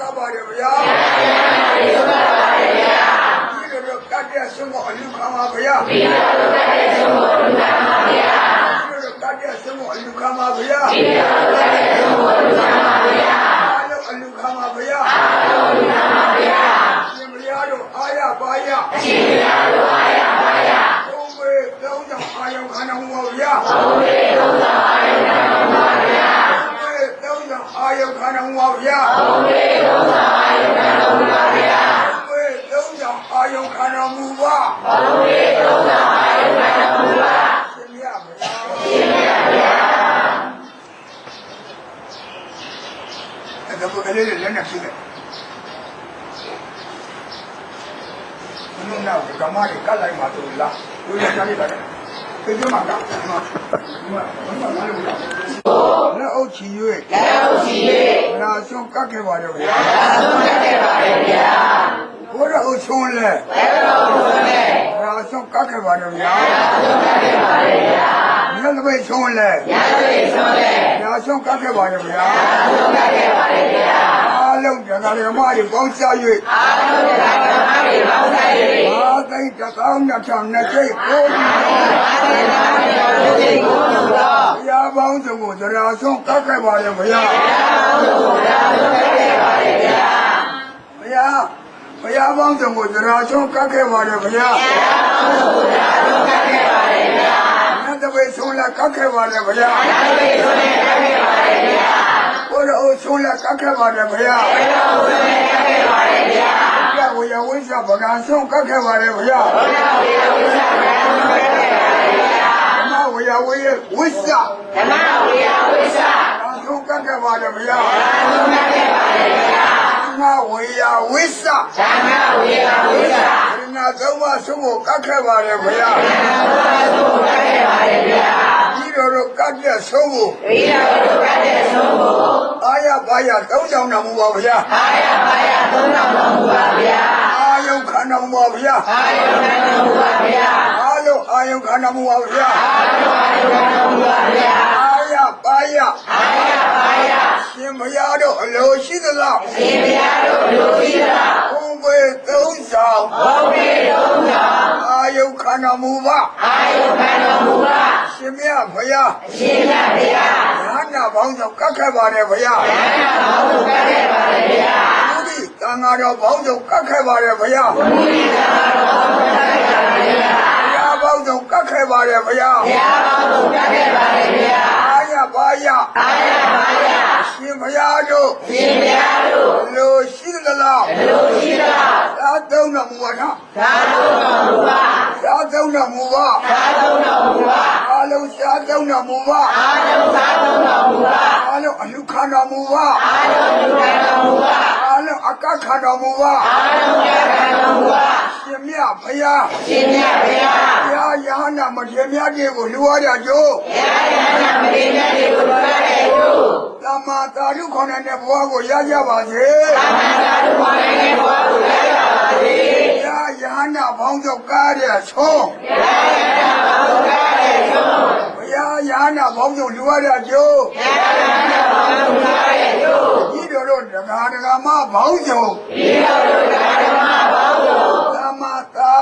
ကပ်ပါတယ်ဗျာဒီလိုတော့ကတ်တဲ့ဆုံးကိုအလူခံပါဗျာဒီလိုတော့ကတ်တဲ့ဆုံးကိုအလူခံပါဗျာဒီလိုတော့ကတ်တဲ့ဆုံးကိုအလူခံပါဗျာဒီလိုတော့ကတ်တဲ့ဆုံးကိုအလူခံပါဗျာအားလုံးအလူခံပါဗျာအားလုံးအလူခံပါဗျာရှင်မယားတို့အာရပါရရှင်မယားတို့အာရပါရသုံးဝေသုံးကြောင့်အာယုခံတော်မူပါဗျာသုံးဝေသုံးကြောင့်အာယုခံ အာယုခံတော်မူပါဗျာသုံးဝေသုံးကြောင့်အာယုခံတော်မူပါဗျာသုံးဝေသုံးကြောင့်အာယုခံတော်မူပါသုံးဝေသုံးကြောင့်အာယုခံတော်မူပါရှင်မယားဗျာရှင်မယားဗျာအဲ့ဒါကလေးလည်းလက်နဲ့ဖြစ်တယ်ဘုန်းတော်ကဓမ္မတွေကတ်လိုက်မှသူလားဘုရားကြားလိုက်တယ်ဒီမှာကဒီမှာဒီမှာဘုရားလာ လို့လက်အုပ်ချီ၍လက်အုပ်ချီ၍နာဆုံးကတ်ခဲ့ပါတော့ဗျာနာဆုံးကတ်ခဲ့ပါလေဗျာဘုရားအုပ်ဆုံးလဲဘယ်လိုအုပ်ဆုံးလဲနာဆုံးကတ်ခဲ့ပါတော့ဗျာနာဆုံးကတ်ခဲ့ပါလေဗျာညလပိတ်ဆုံးလဲညလပိတ်ဆုံးလဲနာဆုံးကတ်ခဲ့ပါတော့ဗျာနာဆုံးကတ်ခဲ့ပါလေဗျာအားလုံးတရားဓမ္မတွေပေါင်းစား၍အားလုံးတရားဓမ္မတွေပေါင်းစား၍ဘာသိတကောင်းနှစ်ထောင်နှစ်ကျိတ်ကိုဒီတော်ဘု ရားပေါင်းစုံကိုသရာဆုံးကတ်ခဲ့ပါလေဗျာဘုရားဘုရားပေါင်းစုံကိုသရာဆုံးကတ်ခဲ့ပါလေဗျာနတ်တပိတ်ဆုံးလက်ကတ်ခဲ့ပါလေဗျာဘုရားအုပ်ဆုံးလက်ကတ်ခဲ့ပါလေဗျာဘုရားဝေယဝိသဗကံဆုံးကတ်ခဲ့ပါလေဗျာဓမ္မဝေယဝိဝိသဓမ္မဝိယဝိသအဆုံးကတ်ခဲ့ပါလေဗျာသုံးတတ်ခဲ့ပါလေဗျာဓမ္မဝေယဝိသဓမ္မဝိယဝိသရဏသုံးပါးဆုံးကိုကတ်ခဲ့ပါလေဗျာသုံးတတ်ခဲ့ပါလေဗျာဒီတော်တို့ကတ်တဲ့ဆုံးကိုဝိယဝိကတဲ့ဆုံးကိုအာရပါရသုံးကြောင်တော်မူပါဗျာအာရပါရသုံးတော်မူပါဗျာအာယုခံတော်မူပါဗျာအာယုခံတော်မူပါဗျာအား လုံးအာယုခံတော်မူပါဗျာအာယုခံတော်မူပါဗျာအာရပါရအာရပါရရှင်မယားတို့အလိုရှိသလားရှင်ဘုရားတို့လူကြီးတာဘုံပေသုံးဆောင်ဘုံပေလုံးတော်အာယုခံတော်မူပါအာယုခံတော်မူပါရှင်မြတ်ဘုရားအရှင်မြတ်ဘုရားညာနာပေါင်းဆောင်ကတ်ခဲ့ပါတယ်ဘုရားဉာဏ်တော်မူခဲ့ပါလေဗျာဘုရားတန်ဃာတော်ပေါင်းဆောင်ကတ်ခဲ့ပါတယ်ဘုရားဘုရားတော်မူခဲ့ပါလေဗျာဘုရားပေါင်း ဆောင်ကတ်ခဲ့ပါတယ်ဘုရားဘုရားတော်မူခဲ့ပါလေဗျာအာရပါရအာရပါရရှင်ဘုရားတို့ရှင်ဘုရားတို့အလိုရှိသလားလူရှိတာသာသုံးတော်မူပါနော်သာတော်မူပါသာသုံးတော်မူပါသာတော်မူပါအားလုံးရှားသုံးတော်မူပါအာလုံးသာတော်မူပါအားလုံးအလူခံတော်မူပါအာလုံးလူခံတော်မူပါအားလုံးအကခံတော်မူပါအာလုံးကြခံတော်မူပါ ရှင်မြတ်ဘုရားရှင်မြတ်ဘုရားဘုရားယဟနာမထေရမြတ်တွေကိုလူဝါကြကြိုးဘုရားရဟန္တာမတိမြတ်တွေကိုပြောတဲ့ကိုသမ္မာသာဓုခေါ်တဲ့ဘဝကိုရကြပါစေသာမန်သာတို့ခေါ်တဲ့ဘဝကိုရရပါစေဘုရားယဟနာဘောင်းချုပ်ကားတဲ့ဆုံးဘုရားရဟန္တာဘောဂတဲ့ဆုံးဘုရားယဟနာဘောင်းချုပ်လူဝါကြကြိုးဘုရားရဟန္တာဘောဂတဲ့ကျိုးဤတို့တို့ဒကာဒကာမဘောင်းချုပ်ဒီတော်တို့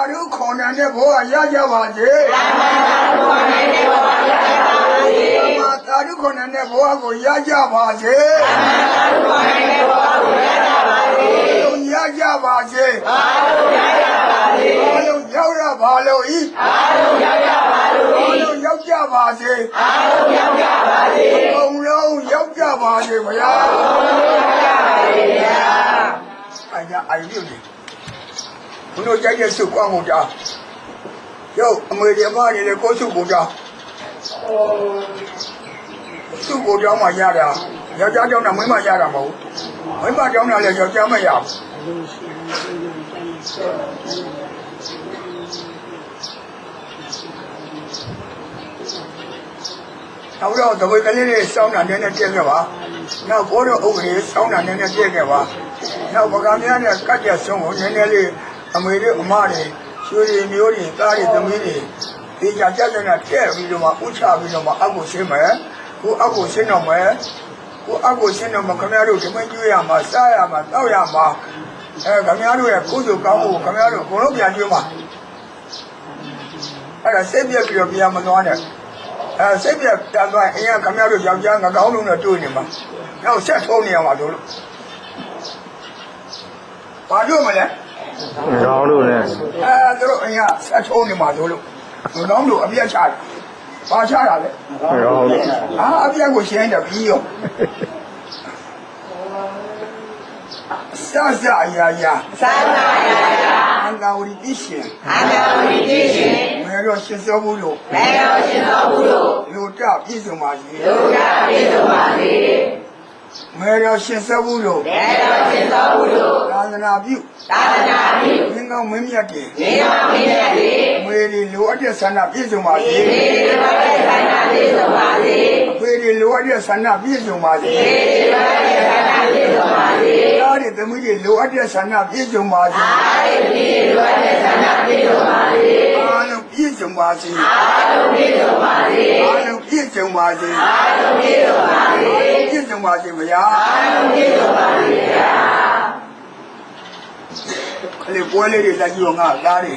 သာဓုခေါ်တဲ့ဘဝရကြပါစေသာမန်သာတို့ခေါ်တဲ့ဘဝရရပါစေသမ္မာသာဓုခေါ်တဲ့ဘဝကိုရကြပါစေသာမန်သာတို့ခေါ်တဲ့ဘဝကိုရရပါစေလုံးရကြပါစေအားလုံးရရပါစေအားလုံးရောက်ရပါလို့ဤအားလုံးရရပါလို့အားလုံးရောက်ကြပါစေအားလုံးရောက်ကြပါစေအကုန်လုံးရောက်ကြပါစေဗျာအားလုံးရပါစေဗျာအညာအိုင်ပြုတ်နေ ဘုလို့ကြိုက်တဲ့စုကွမ်းကုန်ကြရုပ်အမေဒီမနေလေကိုစုကုန်ကြစုကုန်ကြောင်းမှရတာယောက်ျားကြောင်းနဲ့မိန်းမရတာမဟုတ်ဘူးမိန်းမကြောင်းနဲ့လည်းယောက်ျားမရဘူးနောက်တော့တဝေကလေးလေးစောင်းတာနည်းနည်းပြည့်ခဲ့ပါနောက်ဘိုးတော်ဥပဒေစောင်းတာနည်းနည်းပြည့်ခဲ့ပါနောက်ပကံများနဲ့ကတ်တဲ့ဆုံးကိုနည်းနည်းလေး အမေတွေအမတွေရွှေတွေမျိုးတွေသားတွေသမီးတွေဒီကြကြတဲ့နဲ့ထည့်ပြီးတော့မှဥချပြီးတော့မှအောက်ကိုရှင်းမယ်ခုအောက်ကိုရှင်းတော့မယ်ကိုအကိုရှင်းတော့မခင်ဗျားတို့ဓမင်းကျွေးရမှာစားရမှာတောက်ရမှာအဲခင်ဗျားတို့ရဲ့ကိုယ်စုကောင်းမှုခင်ဗျားတို့အကုန်လုံးပြန်ကျွေးမှာအဲ့ဒါစိတ်ပြက်ပြီးတော့ပြန်မသွားနဲ့အဲစိတ်ပြက်ပြန်သွားရင်အရင်ခင်ဗျားတို့ယောက်ျားငကောင်းလုံးနဲ့တွေ့နေမှာနောက်ဆက်ထုံးနေရမှာတို့လို့ဘာလို့မလဲ ကောင်းလို့နဲ့အဲသူတို့အရင်ဆက်ထုံးနေမှာတို့လို့ငကောင်းတို့အပြက်ချတယ်ဘာချတာလဲကောင်းလို့အာအပြက်ကိုရှင်းတယ်ပြီးရောစစအရာရာသာနာယယအန္တဝရီပြရှင်အာနာဝိတိရှင်မေရောရှင်စောဘူးလို့မေယောရှင်သောဘုရောလူတပြည့်စုံပါစေဒုက္ခပိစုံပါစေ မေရောရှင်စောဘူးလို့မေယောရှင်သောဘုရောသာသနာပြုသာသနာပြုမင်းကောင်းမင်းမြတ်တွေနေမမင်းရဲ့ဒီမွေတွေလိုအပ်တဲ့ဆန္ဒပြည့်စုံပါစေဒီဒီဘာရဲ့သာနာပိစုံပါစေအဖေတွေလိုအပ်တဲ့ဆန္ဒပြည့်စုံပါစေဒီဒီဘာရဲ့သာနာပိစုံပါစေသားတွေသမီးတွေလိုအပ်တဲ့ဆန္ဒပြည့်စုံပါစေအာရိတိဘာရဲ့သာနာပိစုံပါစေအားလုံး ပြည့်စုံပါစေအာရုံပိစုံပါစေအားလုံးပြည့်စုံပါစေအာရုံပိစုံပါစေပြည့်စုံပါစေမယာအာရုံပိစုံပါစေဗျာခလေးပွဲလေးတွေတက်ကြည့်တော့ငါသားတွေ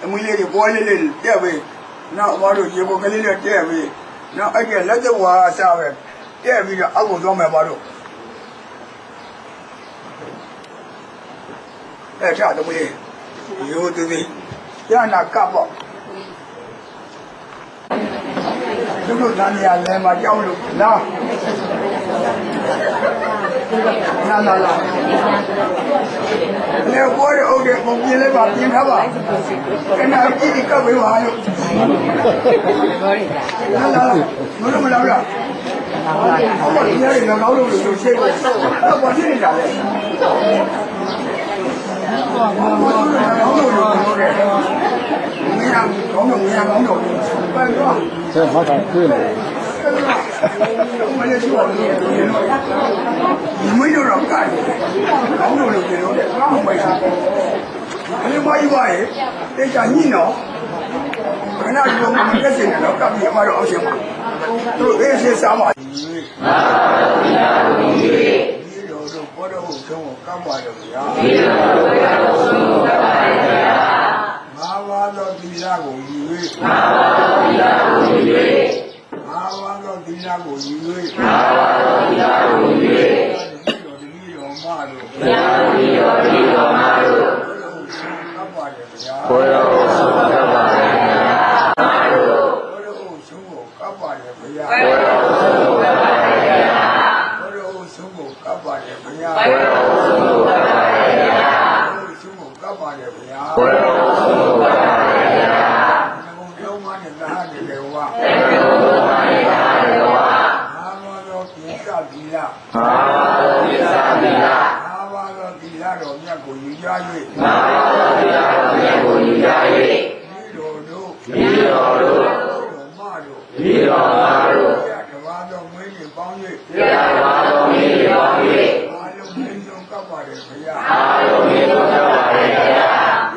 သမီးလေးတွေပွဲလေးလေးတက်ပြီနောက်အမတို့ရေပေါ်ကလေးလေးတက်ပြီနောက်အဲ့ဒီလက်သက်ဝါအစားပဲတက်ပြီးတော့အောက်ကိုသွားမယ်ပါတို့အဲ့ချသမီးလေးရိုးသေးသေးရနာကပ်ပေါ့ သူတို့တန်ရလဲမှာကြောက်လို့လားလာလာလာလေဘောရဟုတ်တယ်ပုံပြင်းလေးပါပြင်ထားပါခဏကြည့်ကပ်ပေးပါလို့လာလာလာမလို့မလာလားဟုတ်ပါဒီနေ့လည်းကောင်းလို့လို့ရှိတယ်တော့ဘာဖြစ်နေတာလဲဘာလို့လဲကောင်းလို့လို့ပြောတယ် မင်းကကောင်းလို့မင်းကကောင်းလို့ပဲတော့ဆက်ဟောတာတွေ့တယ်မလေးရှိပါဘူးဒီမင်းတို့တော့ကားတယ်ကောင်းလို့လို့ပြောတယ်ကောင်းပါ့အဲ့ဒီမကြီးပါရဲ့တေချာညိနော်ခဏဒီလိုမတက်စင်တော့ကပ်ပြီးအမတော့အောက်ရှင်ပါသူတို့အေးဆေးစားပါမှန်ပါဗျာဒီလိုတော့ဘောတော့ဟုတ်ဆုံးကိုကပ်ပါတယ်ဗျာဒီလိုတော့ဘောတော့ဟုတ်ဆုံးကိုကပ်ပါတယ်ဗျာငါးပါးသောသီ လကိုယူ၍ငါးပါးသောသီလကိုယူ၍ငါးပါးသောသီလကိုယူ၍ငါးပါးသောသီလကိုယူ၍ဒီလိုတတိတော်မတို့ဗျာဒီလိုတတိတော်မတို့ကပ်ပါတယ်ဗျာဘောရအောင်ဆုံးကပ်ပါတယ်ဗျာ ဘောတော့ဟုတ်ဆုံးကိုကပ်ပါတယ်ဗျာ ဘောရအောင်ဆုံးကပ်ပါတယ်ဗျာ ဘောတော့ဟုတ်ဆုံးကိုကပ်ပါတယ်ဗျာ ဘောရအောင်ဆုံးကပ်ပါတယ်ဗျာ ဟုတ်ဆုံးကိုကပ်ပါတယ်ဗျာ ဘောရအောင်ဆုံးကပ်ပါတယ်ဗျာ ဘုံလုံးမနဲ့သာတယ်လေဝါ သေတော်ဘာရတာလေဝါ အာမောသောပိသသီလ အာဝိသတိလာ အာဘာသောသီလတော်မြတ်ကိုယူကြ၍ နာတော်ဗျာမြတ်ကိုယူကြ၍ ဒီတော်တို့ ဒီတော်တို့ တော်မတို့ ဒီတော်မာတို့ ရတဘာသောမွေးနေ့ပေါင်း၍ ရပါတော်မူပါ၍ အာလုံးမ င်းဆုံးကပ်ပါတယ်ဘုရား အာရုံမြတ်တော်ပါတယ်ဗျာ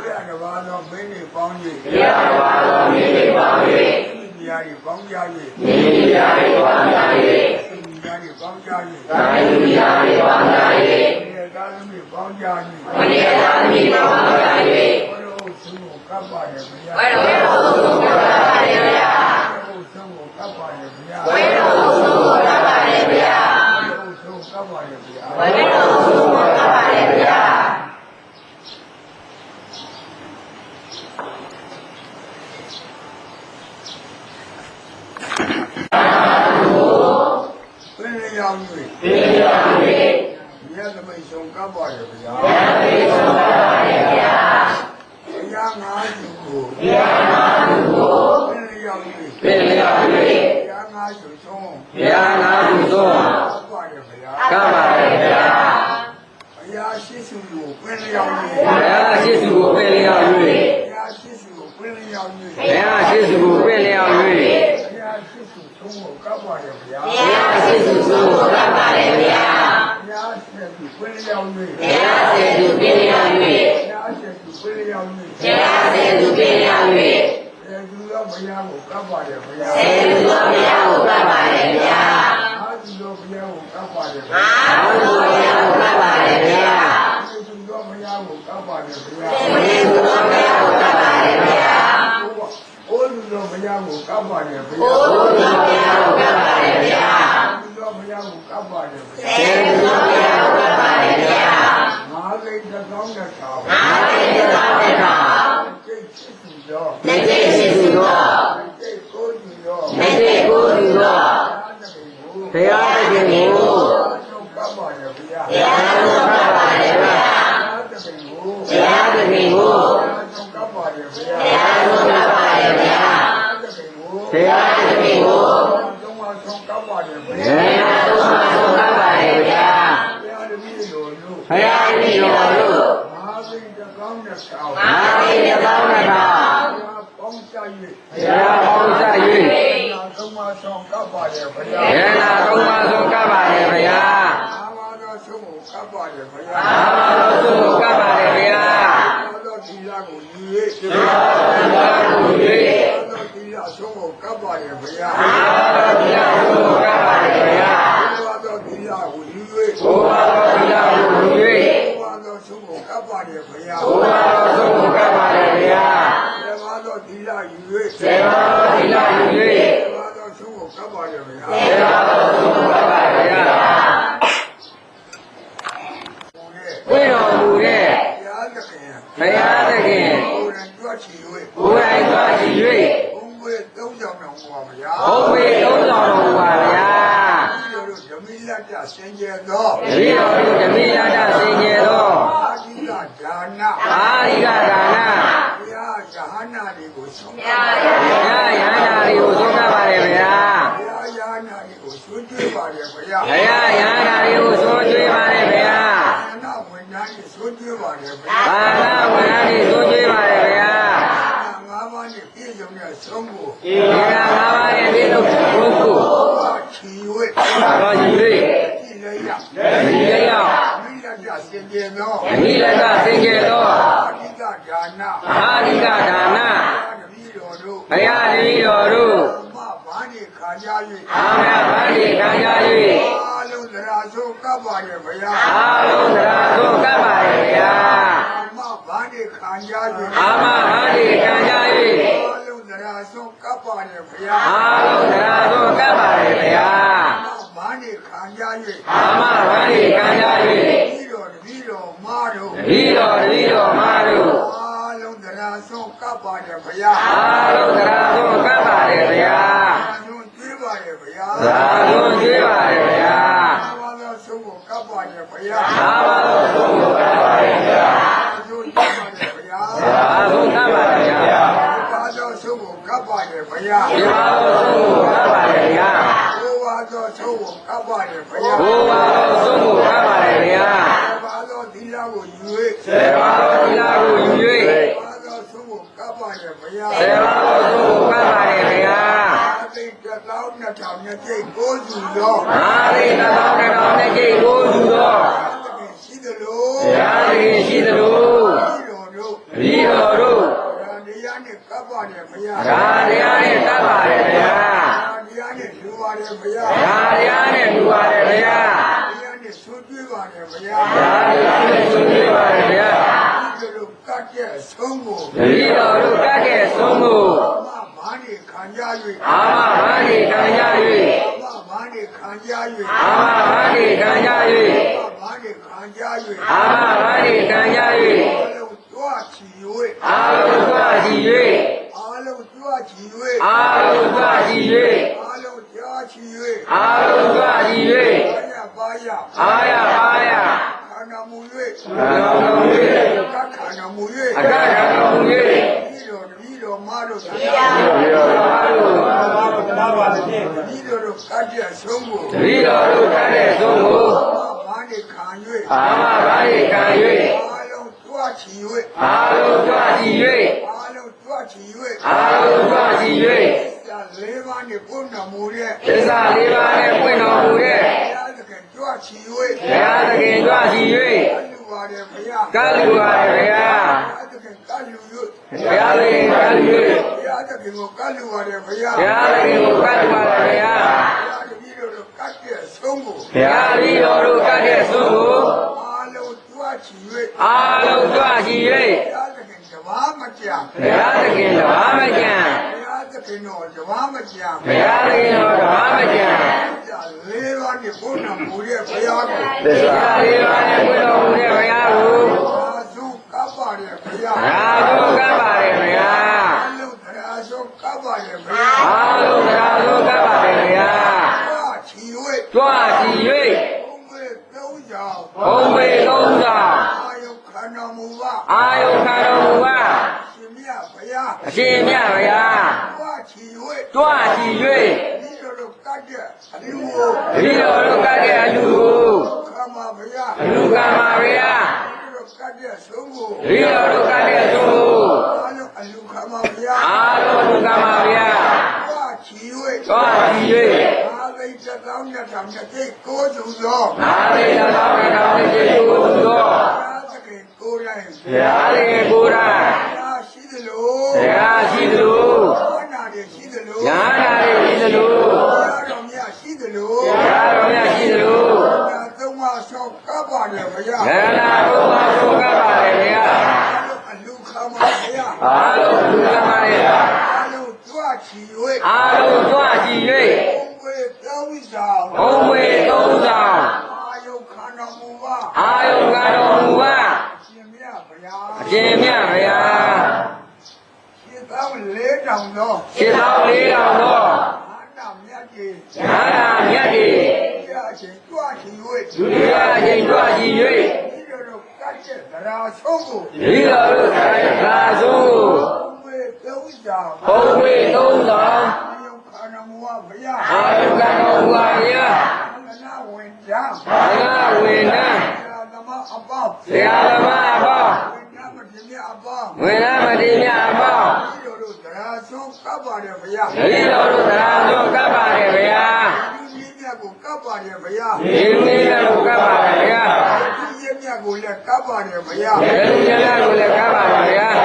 ရတဘာသောမွေးနေ့ပေါင်း၍ ရပါတော်မူပါ၍ ဒီမြာရီပေါင်းကြ၍ ဒီရာရေပါနာ၍ ဒီမြာရီပေါင်းကြ သာယုရာရေပါနာ၍ ၍ဒီကာသမီပေါင်းကြ မနိသာမိပါနာ၍ ၍ဘုရားဆုံးကိုကပ်ပါတယ်ဘုရား ဝေရောသုခပါရေဗျာ ဘုရားဆုံးကိုကပ်ပါတယ်ဘုရား ဝေရောသုခပါရေဗျာ ဘုရားဆုံးကပ်ပါတယ်ဘုရား ဝေရောသုခပါရေဗျာ ဘယ်လိုရောက်၍ သေရ၍ မြတ်သမိတ်ဆုံးကပ်ပါတယ်ဗျာ သေဆုံးပါရေဗျာ ဘုရားငါးစုကို ဘုရားနာသူကို ဘယ်လိုရောက်၍သေရ၍ဘုရားငါးစုဆုံးဘုရားနာသူသောကပ်ပါတယ်ဗျာကမ္ဘာရေဗျာဘုရားရှိစုကိုဘယ်လိုရောက်ဘုရားရှိစုကိုပြင်လျောက်၍၍ဘုရားရှိစုကိုဘယ်လိုရောက်၍ဘုရားရှိစုကိုပြင်လျောက်ဘုရားရှိစုဆုံးကိုကပ်ပါတယ်ဗျာဘုရားရှိစုသုခပါရေဗျာဘုရားရှိစုဘယ်လိုရောက်၍ဘုရားရှိစုပြင်ရ၍ဘုရားရှိစုဘယ်လိုရောက်ဘုရားရှိစုပြင်ရ၍၍ အဲသူရောဘုရားကိုကပ်ပါတယ်ဗျာသေလူတော်ဘုရားကိုကပ်ပါရေဗျာအာသူရောဘုရားကိုကပ်ပါပါတယ်ဗျာအာဟုဘုရားကိုကပ်ပါတယ်ဗျာကျေးဇူးတော်ဘုရားကိုကပ်ပါတယ်ဗျာကျေးဇူးတော်ဘုရားကိုကပ်ပါတယ်ဗျာဘိုးလူတော်ဘုရားကိုကပ်ပါတယ်ဗျာဘုရားဘုရားကိုကပ်ပါတယ်ဗျာလူတော်ဘုရားကိုကပ်ပါတယ်ဗျာကျေးဇူးတော်ဘုရားကိုကပ်ပါတယ်ဗျာငါးသိန်းတစ်သောင်းတစ်ထောင်အာမေတ္တာတေတော်ကျိ တ်ချစ်သူတော်လက်ကျိတ်ရှိသူတော်ကျိတ်ကိုသူတော်လက်ကျိတ်ကိုသူတော်ဘုရားသခင်ကို ဆုံးကပ်ပါတယ်ဗျာ ဘုရားကိုကပ်ပါတယ်ဗျာ တခင်ကို ဘုရားသခင်ကို ဆုံးကပ်ပါတယ်ဗျာ ဘုရားကိုကပ်ပါတယ်ဗျာ တခင်ကို ဘုရားသခင်ကို ဆုံးမဆုံးကပ်ပါတယ်ဗျာ ဘုရားသုံးပါးဆုံးကပ်ပါတယ်ဗျာ ဘုရားတပည့်တော်တို့ ဘုရားတပည့်တော်တို့ မဟာသိန်းတစ်သောင်းတစ်ထောင် အာမေတ္တာတော်တော် ဘုရားပေါင်းချ၍ ဘုရားပေါင်းစ၍ နာဆုံးမဆုံးကပ်ပါတယ်ဗျာ ယန္နာသုံးပါးဆုံးကပ်ပါတယ်ဗျာ အာမသောဆုံးကိုကပ်ပါတယ်ဗျာ အာမတော်ဆုံးကိုကပ်ပါတယ်ဗျာ အာ သောဒီလာကိုယူ၍ဘုရားကို၍ အာသောဒီလာဆုံးကိုကပ်ပါတယ်ဗျာ အာတော်ဘုရားဆုံးကိုကပ်ပါတယ်ဗျာ အာသောဒီလာကိုယူ ဘုရားတော်ဘုရားကို၍ ၍အာသောဆုံးကိုကပ်ပါတယ်ဗျာ ဘုရားတော်ဆုံးကိုကပ်ပါတယ်ဗျာ အာသောဒီလာယူ၍ စေဘာတော်သီလယူ၍ အာသောဆုံးကိုကပ်ပါတယ်ဗျာ စေဘာတော်ဆုံးကိုကပ်ပါတယ်ဗျာဝိတော်မူတဲ့ ဘုရားသခင် ဘုရားသခင် ကိုယ်တိုင်ကြွချီ၍ ကိုယ်တိုင်သွားကြည့်၍ ဘုံဝေသုံးကြောင်တော်ပါဗျာ ဘုံဝေသုံးတော်တော်ပါဗျာ ဒီလိုဓမီလတ္တစင်ကြယ်သော တပည့်တော်တို့ဓမင်းရတဆင်ကျေသော အာဓိကဒါန အာရိကဒါန ဘုရားယဟနာတွေကိုဆုံး ဘုရား ဘုရားယန္တာတွေကိုသုံးကပ်ပါတယ်ဗျာ ဘုရားယဟနာတွေကိုဆွေး ကြွေးပါတယ်ဗျာဘုရားယန္တာတွေကိုသုံးကျွေးပါတယ်ဗျာ ဘာနာဝန်ထမ်းတွေဆွေးကြွေးပါတယ်ဗျာ ဘာသာဝန်ထမ်းတွေသုံးကျွေးပါတယ်ဗျာ ငါးပါးနဲ့ပြည့်စုံတဲ့ဆုံးကို ဒီကငါးပါးရဲ့ဒီလိုဘုခု ချီ၍ တော်ယူ၍ ကြည်လည်းရ ဒီရရောက် ဓမီလတ္တစင်ကြယ်သော အမိလကသင်ကျေသော အာဓိကဒါန အာရိကဒါန ဓမီတော်တို့ ဘုရားတပည့်တော်တို့ မဘာနေခါကြ အာမဗန္ဒီခံရ ၍ ၍ အာလုံးသရာဆုံးကပ်ပါတယ်ဗျာ အာလုံးတရားဆုံးကပ်ပါတယ်ဗျာ မဘာနေခါကြ ၍ အာမဗန္ဒီခံရ အာ ၍ လုံးသရာဆုံးကပ်ပါတယ်ဗျာ အာလုံးတရားဆုံးကပ်ပါတယ်ဗျာ ဘာနေခံကြ၍ အာမဗန္ဒီခံရ ဒီတော်ဒီ တော်မာတို့၍ဒီတော်ဒီတော်မာတို့အာလုံးသရာဆုံးကပ်ပါတယ်ဗျာအာလုံးတရားဆုံးကပ်ပါတယ်ဗျာအာလုံးကျွေးပါတယ်ဗျာသာလုံးကျွေးပါတယ်ဗျာအာဘာသောဆုံးကိုကပ်ပါတယ်ဗျာအာမတော်ဆုံးကိုကပ်ပါတယ်ဗျာအာလုံးကျွေးပါတယ်ဗျာသာဆုံးကပ်ပါတယ်ဗျာအာသောဆုံးကိုကပ်ပါတယ်ဗျာဒီမှာတော်ဆုံးကိုကပ်ပါတယ်ဗျာဘုရားသောဆုံးကိုကပ်ပါတယ်ဗျာဘုရားတော်ဆုံးကိုကပ်ပါတယ်ဗျာ ဘာသောသီလကိုယူ စေဘာတော်ဒီလာကိုယူ၍၍ဘာသောဆုံးကိုကပ်ပါတယ်ဗျာစေဘာတော်ဆုံးကိုကပ်ပါတယ်ဗျာအသိတသောနှစ်ထောင်နဲ့ကျိတ်ကိုစုရောအာရိတတော်တော်နဲ့ကြိတ်ကိုယူသောရှိသလိုဘုရားသခင်ရှိသလိုဒီတော်တို့တပည့်တော်တို့ဗာတရားနဲ့ကပ်ပါတယ်ဘုရားဒါတရားနဲ့တတ်ပါတယ်ဗျာဗာတရားနဲ့လူပါတယ်ဘုရားဒါတရားနဲ့လူပါတယ်ဗျာတရားနဲ့ဆွကျွေး ပါတယ်ဘုရားဒါတရားနဲ့ဆွေးနွေးပါတယ်ဗျာဒီလိုကတ်တဲ့ဆုံးကိုတပည့်တော်တို့တတ်တဲ့ဆုံးကိုမဘာနေခံကြ၍အာမဗန္ဒီခံရမ၍ဘာနေခံကြ၍အာမဗန္ဒီခံရမ၍ဘာနေခံကြအာမဗန္ဒီခံရ၍၍အလုံးတွားချီအာလုံးသွားကြည့်၍အလုံးတွားချီ၍အာလုံးသွားကြည့်၍အလုံးကြားချီ၍အာလုံးသွားကြည့်၍၍ဘာယဘာယအာရပါရခန္ဓာမူ နာတော်မူ၍၍ကခန္ဓာမူအကခန္ဓာမူ၍၍ဒီလိုဒီလိုမာတို့ဘုရားဒီတော်တို့ဒီလိုတို့ကတ်တဲ့ဆုံးကိုတပည့်တော်တို့တတ်တဲ့ဆုံးကိုဘာနေခံ၍အာမဗန္ဒီခံအ၍လုံးတွားချီ၍အာလုံးသွားကြည့်၍အလုံးတွားချီ၍အာလုံးသွားကြည့်၍သာလေးပါးနေပုံနာမူတဲ့သစ္စာလေးပါးနဲ့ပွင့်တော်မူတဲ့ဘုရားသခင်တွားချီဘုရားသခင်ကြွကြည့်၍၍လူပါ တယ်ဘုရားကလူပါရဗျာဘုရားသခင်ကလူ၍ဘုရားသခင်ကလူဘုရားသခင်ကိုကလူပါတယ်ဘုရားဘုရားသခင်ကိုကတ်ပါရဗျာဘုရားတပည့်တို့ကတ်တဲ့ဆုံးကိုတဘုရားပြီးတော်တို့ကတ်တဲ့ဆုံးကိုအားလုံးကြွချီ၍အာလုံးကြွရှိဘုရားသခင်တပါးမကြံ၍ဘုရားသခင်တပါးမကြံဘုရားသခင်တော်တပါးမကြံဘုရားသခင်တော်တပါးမကြံ လေးပါးဒီဘုန်းတော်မူတဲ့ဘုရားကိုသစ္စာလေးပါးနဲ့ကိုတော်မူတဲ့ဘုရားကိုအာသုကပ်ပါတဲ့ဘုရား လိုဆရာတော်များရှိသလိုသုံးပါဆောက်ကပ်ပါလေဘုရားငရနာသုံးပါဆောက်ကပ်ပါလေဘုရားအလူခံပါဘုရားအာလုံးလူခံပါလေဘုရားအာလုံးကြွချီ၍အာလုံးကြွချီ၍ဘုံဝေသုံးဆောင်ဘုံဝေသုံးဆောင်အာယုခန္ဓာမူပါအာယုခန္ဓာမူပါအရှင်မြတ်ဘုရားအရှင်မြတ်ဘုရားရှင်းသော၄တောင်သောရှင်းသော၄ ဒုတိယအချိန်ကြွကြည်ဒီလိုလိုကတ်တဲ့သရာဆုံးကို၍ဤတော်တို့ဆိုင်သာဆုံးဘုံဝေသောဝိဆောင်ဘုံဝေသုံးဆောင်အာယုခန္ဓာမူပါဘုရားအာယုခံတော်မူပါဘုရားသနာဝင်ကြံဘာသာဝေနံသာသမအပေါင်းဆရာသမားအပေါင်းဝိညာမတိမြအပေါင်းဝေနမတိမြအပေါင်းဒီလိုလိုသရာဆုံးကပ်ပါတယ်ဘုရားဤတော်တို့သာဆုံးကပ်ပါတယ်ဘုရားဒီမြတ်ကိုကပ်ပါတယ်ဘုရားဒီလူကြီးတို့ကပ်ပါတယ်ဘုရား ဒီမြတ်ကိုလည်းက ပ်ပါတယ်ဘုရားဒီလူကြီးတို့လည်းကပ်ပါတယ်ဘုရား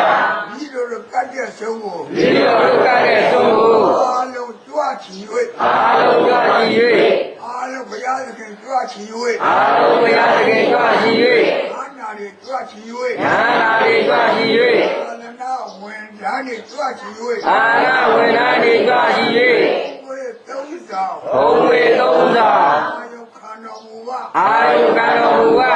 ဒီလိုလိုကပ်တဲ့ဆုံးကိုဤတော်တို့ကပ်တဲ့ဆုံးကိုအားလုံးကြွချီ၍အာလုံးကြွကြည်၍အားလုံးဘုရားသခင်ကြွချီအာလုံးဘုရားသခင်ကြွကြည်၍အာနာတွေကြွချီ၍ညာနာတွေကြွကြည်၍သာသနာဝင်ဓာတ်တွေကြွချီ၍အာရဝေနာတွေကြွကြည်၍ဘုရားသုံးဆောင်၍ဘုံဝေသုံးဆောင်အာယုခန္ဓာမူပါအာယုခံတော်မူပါဘုရားသုံး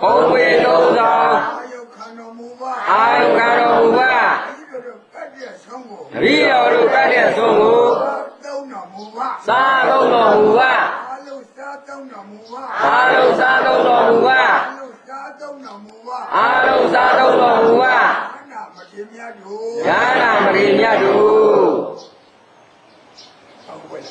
ဆောင်ဘုံဝေသုံးဆောင်အာယုခန္ဓာမူပါအာယုခံတော်မူပါဒီလိုလိုကပ်တဲ့ဆုံးကိုတပည့်တော်တို့ကတဲ့ဆုံးကိုသုံးတော်မူပါသာသုံးတော်မူပါ အားလုံးစားသုံးတော်မူပါ အာလုံးသာသုံးတော်မူပါ အားလုံးစားသုံးတော်မူပါ အာလုံးသာသုံးတော်မူပါ အာနာမတိမြတ်တို့ ညာနာမရိမြတ်တို့ ဟုတ်ကဲ့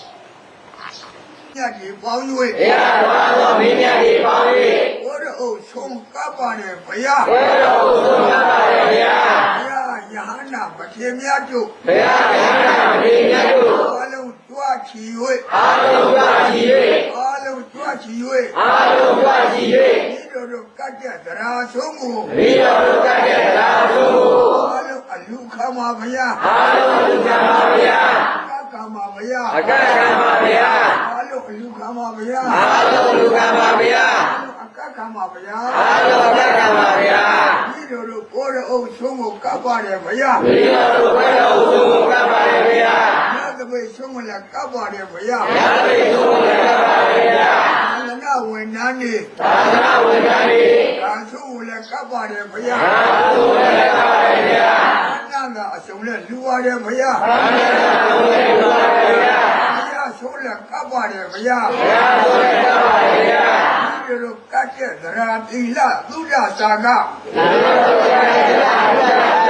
ညတ်ဒီပေါင်း ဘု ၍ ရားတော်သောမင်းမြတ်တွေပေါင်း၍ ဘုရားအုပ်ဆုံးကပ်ပါနဲ့ဘုရား ဘုရားတော်ဆုံးမပါရဲ့ဘုရား ဘုရားယဟနာမထေမြတ်တို့ ဘုရားညာနာမရိမြတ်တို့ အားလုံးကြွချီ၍ အာလုံးကြွကြည် အားလုံးကြွချီ ၍အာလုံးကြွကြည် ၍ဒီလိုလိုကတ်တဲ့သရာဆုံးကို ၍မိတော်တို့ကတဲ့သာဆုံးကို အားလုံးအလူခမဘုရား အာလုံးလူကပါဘုရား ကကမဘုရား အကကံပါဘုရား အားလုံးအလူခမဘုရား အာလုံးလူကပါဘုရားအကကမဘုရားအာလုံးအကကံပါဘုရားဒီလိုလိုဘုရားအုပ်ဆုံးကိုကပ်ပါတယ်ဘုရားမိတော်တို့ဘုရားဆုံးကိုကပါရဲ့ဘုရားညသပိတ်ဆုံးမလည်းကပ်ပါတယ်ဘုရားညာပိဆုံးကိုကပါရဲ့ဘုရားသနာဝင်နန်းနေသာသနာဝန်ထမ်းတွေဒါဆုံးကိုလည်းကပ်ပါတယ်ဘုရားအာလုံးလည်းကပါရဲ့ဘုရားနာသာအစုံနဲ့လူပါတယ်ဘုရားအာနန္ဒလုံးလည်းကပါရဲ့ဘုရားဘုရား ဆုံးလည်းကပ်ပါတယ်ဘုရားဘုရားဆုံးလည်းကပါရဲ့ဘုရားဒီလိုကတ်တဲ့သရသီလသုဒ္ဓစာကသာသနာတော်ရဲ့ဘုရားဘုရားက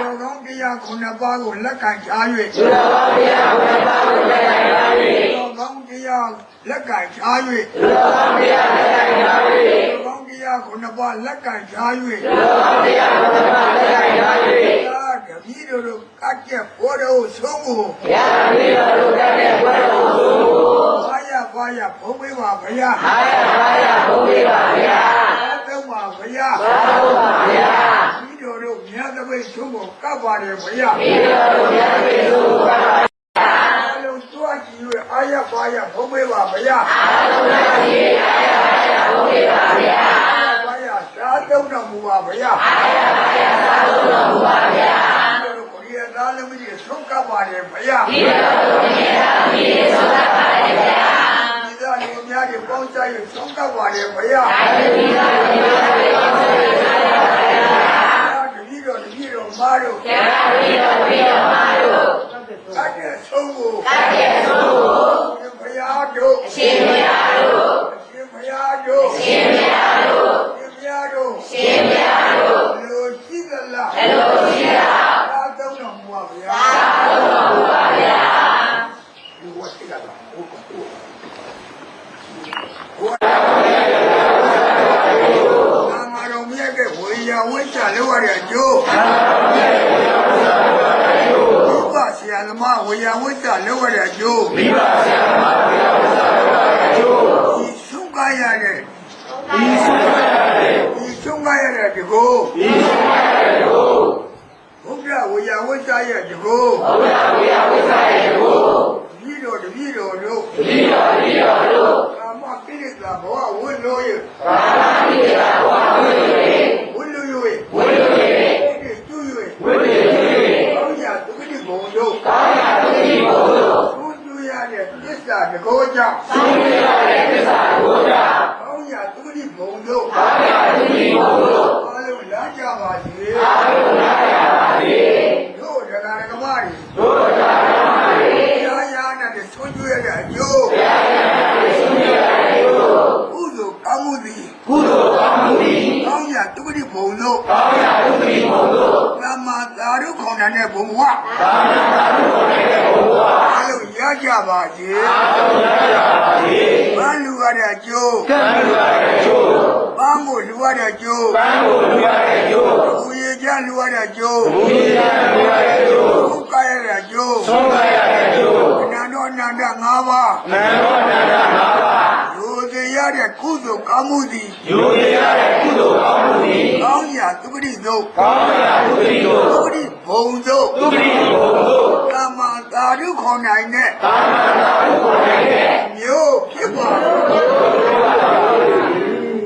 ဘောကောင်းတရားခုနှစ်ပါးကိုလက်ကင်ချ၍သုတော်ဘုရားဘုရားပါလို့လည်းရပါပြီဘောကောင်းတရားလက်ကင်ချ၍သုတော်ဘုရားလည်းရပါပြီဘောကောင်းတရားခုနှစ်ပါးလက်ကင်ချ၍သုတော်ဘုရားဘုရားလည်းရပါပြီ သာတပည့်တို့ တို့ကတ်တဲ့ဘောတော်ဆုံးကိုဘုရားမိတော်တို့ကတဲ့ဘုရားဆုံးကိုဘာရဘာရဘုံမေးပါဘုရားအာရပါရဘုရားဘုရားသုံးပါဘုရားသာဟုတ်ပါဘုရားဒီတို့တို့မြတ်သပိတ်ဆုံးကိုကပ်ပါတယ်ဘုရားမိတော်တို့ဘုရားပိစုကပါအားလုံးကြွားကြည့်၍အအားရပါရဘုံမေးပါဗျာအာလုံးနာစီအာရပါရဘုံပေးပါဗျာပါရသာတုံးတော်မူပါဗျာအာရပါရသာလုံးတော်မူပါဗျာတို့ ကိုရီးယားသားလုံးကြီးဆုံးကပ်ပါတယ်ဗျာဒီတော်သူမြတ်သာမီးဆုံးသတ်ပါလေဗျာဒီသားလူများတွေပေါင်းစားရဆုံးကပ်ပါတယ်ဗျာအာရတိသာမီးဆုံးသတ်ပါလေဗျာတတိတော်တတိတော်မားတို့ကျန်ပါပြီတော်ပြီတော်မာတို့တတ်တဲ့ဆုံးကိုတတ်တဲ့ဆုံးကို ဘုရားတို့ အရှင်ဘုရားတို့ ရှင်ဘုရားတို့ ရှင်ဘုရားတို့ ရှင်ဘုရားတို့ ရှင်ဘုရားတို့ လူရှိသလား အလိုရှိတာ သာတုံးတော်မူပါဗျာ သာလုံးတော်မူပါဗျာ ဒီဝတ်တိကတော့ဟုတ်ကောနာမတော်မြတ်တဲ့ဝေယဝိချလောက်ရတဲ့အကျိုးဘုရားဆရာသမားဝေယဝိချ လောက်ရတဲ့အကျိုးမိဘဆရာသမားဝေယဝိချလောက်ရတဲ့အကျိုးဒီဆုံးကရတဲ့ဒီဆုံးကရတဲ့ဒီဆုံးကရတဲ့ဒီကိုဒီဆုံးကရတဲ့ဒီကိုဘုရားဝေယဝိချရဲ့ဒီကိုဘုရားဝေယဝိချရဲ့ဒီကိုတပည့်တော်တပည့်တော်တို့တပည့်တော်တပည့်တော်တို့ကာမပိရိသဘဝဝိလို့ရဲ့ ဝိလူယွေဝိလူယွေကျွယွေဝိလူယွေကောင်းရာသူတိဘုံတို့ကောင်းရာသူတိဘုံတို့သူကျွရတဲ့သစ္စာတကောကြောင့်သူကျွရတဲ့သစ္စာတကောကြောင့်ကောင်းရာသူတိဘုံတို့ကောင်းရာသူတိဘုံတို့အားလုံးလာကြပါစေအားလုံးလာကြပါစေတို့တရားဓမ္မတွေတို့တရားဓမ္မတွေရာယာနဲ့သူကျွရတဲ့အကျိုးရာယာနဲ့သူကျွရတဲ့အကျိုးကုသိုလ်ကောင်းမှုသည် ကုသိုလ်ကောင်းမှုသည် ကောင်းရာသူတိဘုံတို့ ကောင်းရာဥပတိဘုံတို့ သမ္မာသာရုခေါ်တဲ့ဘုံဝ သာမဏေတော်ကိုယ်တဲ့ဘုံဝါ အလုံးရကြပါစေ အာလုံးရကြပါစေ ။ဘာလူရတဲ့အကျိုး ကံလူရတဲ့ကျိုး ။ဘာမို့လူရတဲ့အကျိုး ပန်းကိုလူရတဲ့ကျိုး ။ဘူရေချလူရတဲ့အကျိုး ဘုရားလူရတဲ့ကျိုး ။ဘုကရတဲ့အကျိုး ဆုံးခရတဲ့ကျိုး ။အ နန္တောအနန္တ၅ပါးနန္ဒောနန္ဒနာပါ။လူသေးရတဲ့ကုသိုလ်ကောင်းမှုသည်ယူရရတဲ့ကုသိုလ်ကောင်းမှုသည်ကောင်းရာသုခတိသို့ကောင်းရာဥပတိတို့သုခတိဘုံသို့ဥပတိဘုံတို့သမ္မာသာရုခေါ်နိုင်တဲ့သာမဏေတော်ကိုယ်တဲ့မျိုးဖြစ်ပါ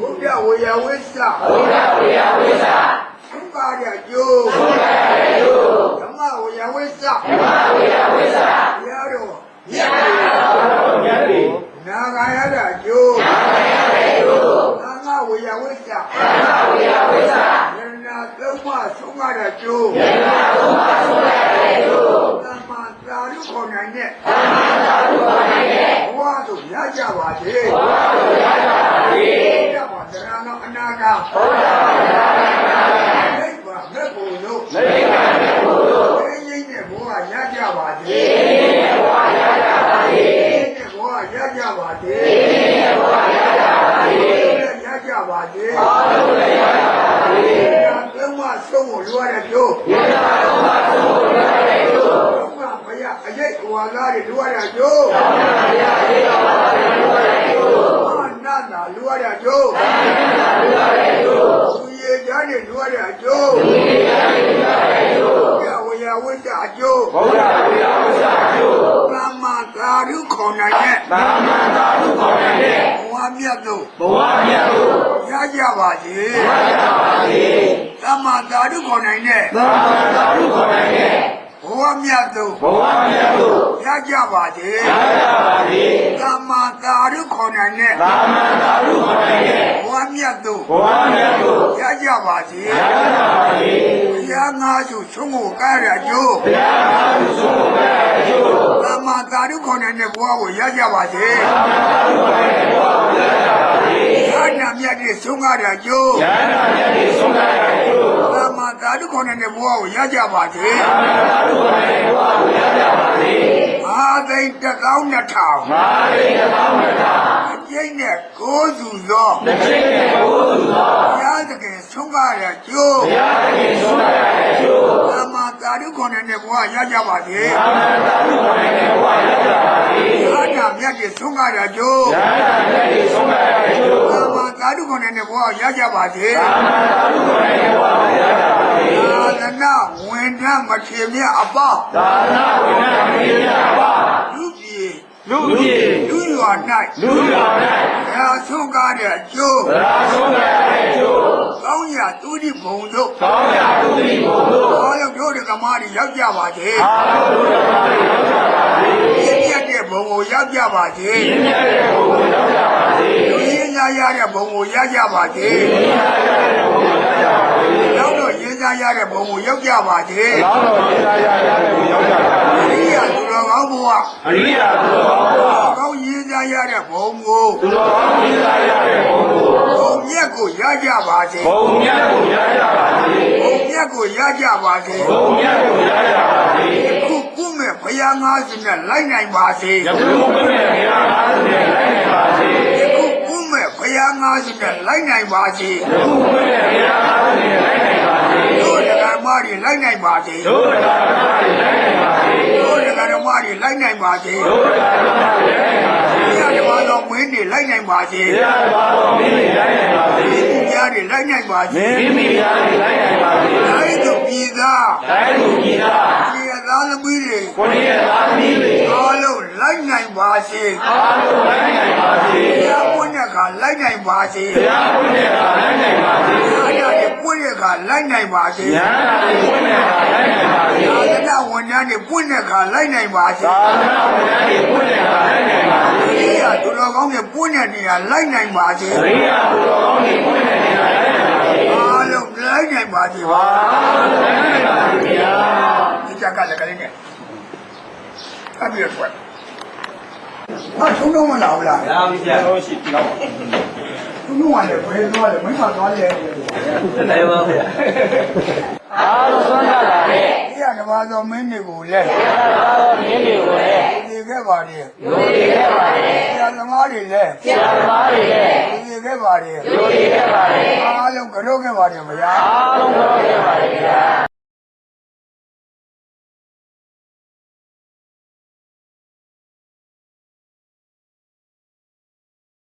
ဘုရားဝေယဝိသဘုရားဝေယဝိသသံဃာရကျိုးဘုရားရဲ့ကျိုးဓမ္မဝေယဝိသဓမ္မဝေယဝိသဘုရားတော် မြတ်တော်မြတ်သည်နာဂာယတာကျိုးသာမဏေရဲ့ကျိုးသံဃာဝေယဝိသဓမ္မဝေယဝိသယန္နာသုံးပါးဆုံးမတာကျိုးယန္နာသုံးပါးဆုံးတဲ့ကျိုးသမ္မာသာရုခေါ်နိုင်တဲ့သမ္မာသာဓုခေါ်နိုင်တဲ့ဘဝသို့ရကြပါစေဘဝကိုရကြပါစေရပါသရဏောအနာဂါဘုရားဗုဒ္ဓဘာသာ နိဗ္ဗာန်မဲ့ဖို့လို့ နိဗ္ဗာန်ရဲ့ဘုရား သိငိမ့်တဲ့ဘဝရကြပါစေ ဒီနေ့ဘဝရကြပါစေ တဲ့ဘဝရကြပါစေ ဒီနေ့ဘဝရကြပါစေ ရကြ ပါစေအားလုံးလည်းရကြပါစေသုံးပါးဆုံးကိုလွှရတဲ့ကျိုးယန္နာသုံးပါးဆုံးကိုရတဲ့ကျိုးဘုရားဘုရားအရေးဝါသားတွေလွှရတဲ့ကျိုးသမ္မာဘုရားရေတော်ပါတဲ့ကျိုးတဲ့ကျိုးဘာနာတာလွှရတဲ့ကျိုးသမ္မာဘုရားရဲ့ကျိုးသူရေချမ်းတွေလွှရတဲ့ကျိုးဒီနေ့ရတဲ့ကျိုးဘုရားဝေယဝိတ္တအကျိုးဘုရားဝေယဝိသကျိုးသမ္မာသာရုခေါ်နိုင်တဲ့သာမဏေတော်ကိုခေါ်နိုင်တဲ့ဘဝမြတ်သို့ဘဝမြတ်ကို ရကြပါစေရကြပါစေသမ္မာသာရုခေါ်နိုင်တဲ့သမ္မာသာဓုခေါ်နိုင်တဲ့ဘဝမြတ်သို့ဘဝမြတ်ကိုရကြပါစေရကြပါစေသမ္မာသာရုခေါ်နိုင်တဲ့သာမဏေတော်ခေါ်နိုင်တဲ့ဘဝမြတ်သို့ဘဝမြတ်ကိုရကြပါစေရကြပါစေဘုရားငါးစုသုံးကိုကားရကျိုးဘုရားဘာလို့ဆုံးမရကျိုးသမ္မာသာရုခေါ်နိုင်တဲ့ဘဝကိုရကြပါစေသာမဏေတော်ခေါ်နိုင်တဲ့ဘဝကိုရကြပါစေ သာနာမြတ်တဲ့သုံးကားရကျိုးဉာဏ်တော်မြတ်ကိုဆုံးမရကျိုးသမ္မာသာရုခေါ်နိုင်တဲ့ဘဝကိုရကြပါစေသာမဏေတော်ခေါ်နိုင်တဲ့ဘဝကိုရကြပါစေအာသိန်းတစ်ကောင်းနှစ်ထောင်မာရိတသောင်းမြတ်အကျိန်းနဲ့ကိုးစုသောတစ်ချိန်နဲ့ဘုသူသောဘုရားသခင်သုံးကားရကျိုးဘုရားသခင်ဆုံးမရကျိုးသမ္မာသာရုခေါ်နိုင်တဲ့ဘဝရကြပါစေသာမဏေတော်ခေါ်နိုင်တဲ့ဘဝရကြပါစေသာနာမြတ်တဲ့သုံးကားရကျိုးဉာဏ်တော်မြတ်ကိုဆုံးမ ရကျိုးသမ္မာသာရုခေါ်နိုင်တဲ့ဘဝရကြပါစေသာမဏေတော်ခေါ်နိုင်တဲ့ဘဝကိုရကြပါစေသာသနာဝန်ထမ်းမထေမြတ်အပေါင်းသာသနာ့ဝိနည်းမင်းများပါလူပြည်လူလူပြည်လူရွာ၌လူတော်၌ဘုရားဆုံးကားတဲ့အကျိုးဗလာဆုံးတဲ့အကျိုးကောင်းရာသူတိဘုံတို့ကောင်းရာသူတိဘုံတို့ဘောရောက်တို့ဒီကမာတွေရောက်ကြပါစေအာလုတော်တော်ရောက်ကြပါစေပြည့်ပြတ်တဲ့ဘုံကိုရောက်ကြပါစေပြည့်မြတ်တဲ့ဘုံကိုရောက်ကြပါစေလူ ရင်းသားရတဲ့ဘုံကိုရကြပါစေပြည့်မြတ်တဲ့ဘုံကိုရောက်ကြပါစေနောက်တော့ရင်းသားရတဲ့ဘုံကိုရောက်ကြပါစေလောင်းတော်ရေးသားရတဲ့ဘုံရောက်ကြပါစေအရိယာသူတော်ကောင်းဘုရားအရိယာသူတော်ကောင်းဘုရားကောင်းရင်းသားရတဲ့ဘုံကိုသူတော်ကောင်းရေးသားရတဲ့ဘုံကိုဘုံမြတ်ကိုရကြပါစေဘုံမြတ်ကိုရကြပါစေဘုံမြတ်ကိုရကြပါစေဘုံမြတ်ကိုရကြပါစေခုကုမဲ့ဘုရားငါးစင်နဲ့လိုက်နိုင်ပါစေယခုဘုရားမြတ်အားဖြင့်လိုက်နေပါစေ 50နဲ့လိုက်နိုင်ပါစေလူဝိနဲ့ဘုရား50နဲ့လိုက်နိုင်ပါစေတို့တရားမတွေလိုက်နိုင်ပါစေတို့တရားမတွေလိုက်နိုင်ပါစေတို့တရားမတွေလိုက်နိုင်ပါစေတို့တရားမတွေလိုက်နိုင်ပါစေဘုရားဓမ္မတော်ဝင်းတွေလိုက်နိုင်ပါစေဘုရားဓမ္မတော်ဝင်းတွေလိုက်နိုင်ပါစေဘုရားတွေလိုက်နိုင်ပါစေမိမိသားတွေလိုက်နိုင်ပါစေတိုင်းသူပြည်သားတိုင်းသူပြည်သားကိုရသားသမီးတွေကိုရသားသမီးတွေအားလုံး လိုက်နိုင်ပါစေအားလုံးလိုက်နိုင်ပါစေဘုရားပွင့်တဲ့ကလိုက်နိုင်ပါစေတရားဘုရားလိုက်နိုင်ပါစေဘုရားတွေပွင့်တဲ့ကလိုက်နိုင်ပါစေဉာဏ်နာတွေပွင့်နေတာလိုက်နိုင်ပါစေသာသနာဝန်ထမ်းတွေပွင့်တဲ့ကလိုက်နိုင်ပါစေသာသနာ့ဝန်ထမ်းတွေပွင့်နေတာလိုက်နိုင်ပါစေဘုရားသူတော်ကောင်းတွေပွင့်တဲ့နေရာလိုက်နိုင်ပါစေရိယာဘုရားကောင်းတွေပွင့်နေနေတာလိုက်နိုင်ပါစေအားလုံးလိုက်နိုင်ပါစေပါအားလုံးလိုက်နိုင်ပါစေဗျာဒီချက်ကလည်းကလေးနဲ့အပြည့်ဆွဲ ဟာထုံးတော့မလာဘူးလားလာပြီဗျာဟုတ်ရှိပြီတော့ထုံးတော့လည်းဘယ်သွားလဲမင်းမသွားလဲနိုင်ပါဗျာအားလုံးသွမ်းကြတာလေဒီကတပါးသောမင်းတွေကိုလည်းအားလုံးမြင်းတွေကိုလည်းဒီခဲ့ပါတယ်လူတွေခဲ့ပါတယ်ဆရာသမားတွေလည်းဆရာသမားတွေလည်းဒီခဲ့ပါတယ်လူတွေခဲ့ပါတယ်အားလုံးကြောက်ခဲ့ပါတယ်မလားအားလုံးတော့ခဲ့ပါတယ်ဗျာ